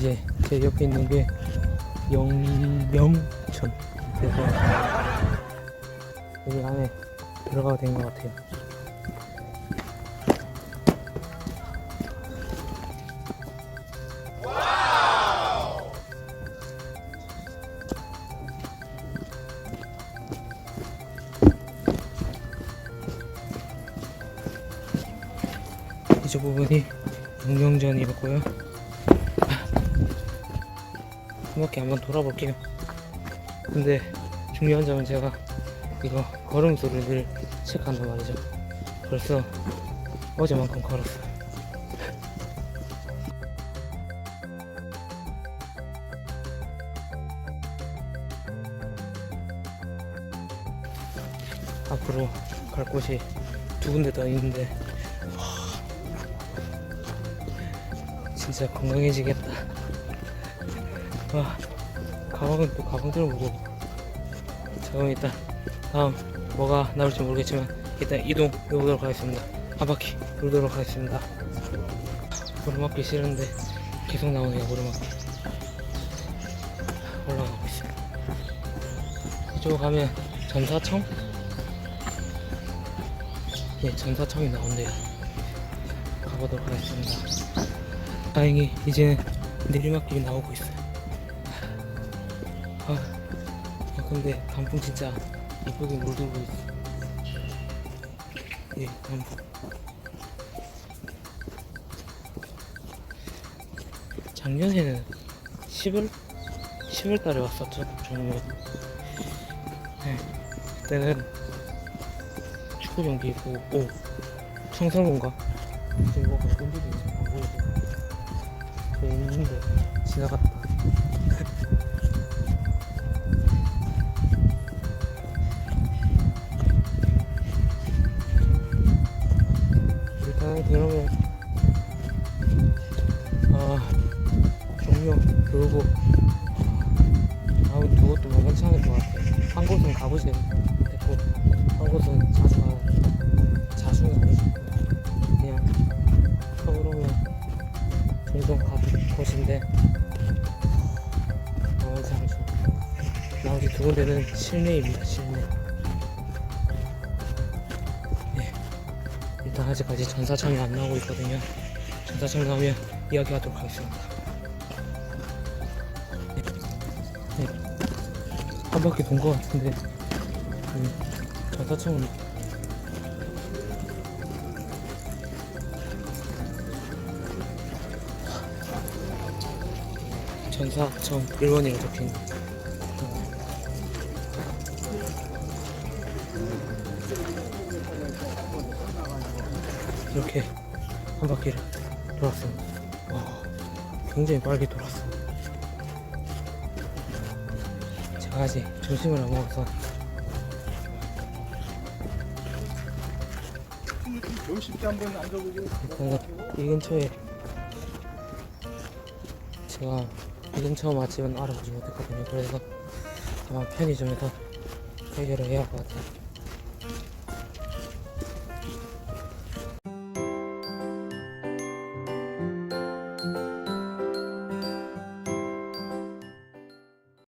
이제 제 옆에 있는 게 영명천 그래서 여기 안에 들어가도 된 것 같아요. 이쪽 부분이 영명전이었고요. 한 바퀴 한번 돌아볼게요. 근데 중요한 점은 제가 이거 걸음 소리를 체크한단 말이죠. 벌써 어제만큼 걸었어요. 앞으로 갈 곳이 두 군데 더 있는데 진짜 건강해지겠다. 와, 가방은 또 가방대로 무거워. 자, 그럼 일단 다음 뭐가 나올지 모르겠지만 일단 이동 해보도록 하겠습니다. 한 바퀴 돌도록 하겠습니다. 오르막길 싫은데 계속 나오네요, 오르막길. 올라가고 있어요. 이쪽 가면 전사청? 네, 전사청이 나온대요. 가보도록 하겠습니다. 다행히 이제 내리막길이 나오고 있어요. 근데 단풍 진짜 이쁘게 물들고 있어. 예, 단풍. 작년에는 10월 10월 달에 왔었죠. 종료. 네, 그때는 축구 경기 있고, 오, 끈질기 있어. 안 보이죠? 저 있는데 지나갔다. 그러면 아 종료 그러고 두 곳도 뭐 괜찮을 것 같아. 한 곳은 가보지 됐고 한 곳은 자주 가 자주는 아니고 그냥 서울 오면 종종 가는 곳인데 나머지 장소 나머지 두 군데는 실내입니다 실내 일단 아직까지 전사청이 안 나오고 있거든요. 전사청 나오면 이야기하도록 하겠습니다. 네. 네. 한 바퀴 돈 것 같은데. 음, 전사청은 전사청 1원이라고 적힌 이렇게 한 바퀴를 돌았습니다. 와, 굉장히 빨리 돌았어. 제가 아직 점심을 안 먹어서 때 한번 앉아보고 이 근처에 제가 이 근처 맛집은 알아보지 못했거든요. 그래서 아마 편의점에서 해결을 해야 할 것 같아요.